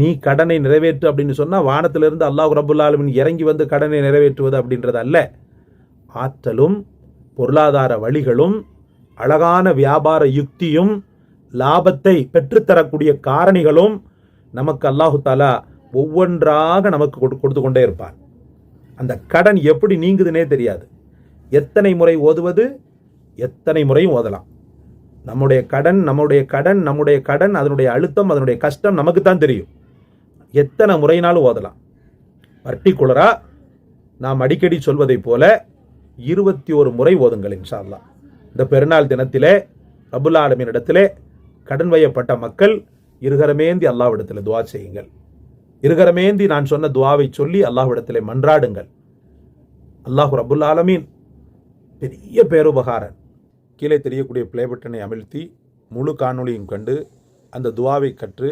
நீ கடனை நிறைவேற்று அப்படின்னு சொன்னால் வானத்திலிருந்து அல்லாஹ் ரபுல் ஆலமின் இறங்கி வந்து கடனை நிறைவேற்றுவது அப்படின்றது அல்ல. ஆற்றலும் பொருளாதார வழிகளும் அழகான வியாபார யுக்தியும் லாபத்தை பெற்றுத்தரக்கூடிய காரணிகளும் நமக்கு அல்லாஹு தாலா ஒவ்வொன்றாக நமக்கு கொடு கொடுத்து கொண்டே இருப்பார் அந்த கடன் எப்படி நீங்குதுன்னே தெரியாது. எத்தனை முறை ஓதுவது? எத்தனை முறையும் ஓதலாம். நம்முடைய கடன் நம்முடைய கடன் நம்முடைய கடன் அதனுடைய அழுத்தம் அதனுடைய கஷ்டம் நமக்கு தான் தெரியும். எத்தனை முறையினாலும் ஓதலாம். பர்டிகுலரா நாம் அடிக்கடி சொல்வதைப் போல இருபத்தி ஒரு முறை ஓதுங்கள் இன்ஷா இந்த பெருநாள் தினத்திலே ரபுல் ஆலமின் இடத்திலே கடன் வயப்பட்ட மக்கள் இருகரமேந்தி அல்லாவிடத்தில் துவா செய்யுங்கள். இருகரமேந்தி நான் சொன்ன துவாவை சொல்லி அல்லாஹ்விடத்தில் மன்றாடுங்கள். அல்லாஹ் ரபுல் ஆலமீன் பெரிய பேருபகாரன். கீழே தெரியக்கூடிய பிளே பட்டனை அமிழ்த்தி முழு காணொளியும் கண்டு அந்த துவாவை கற்று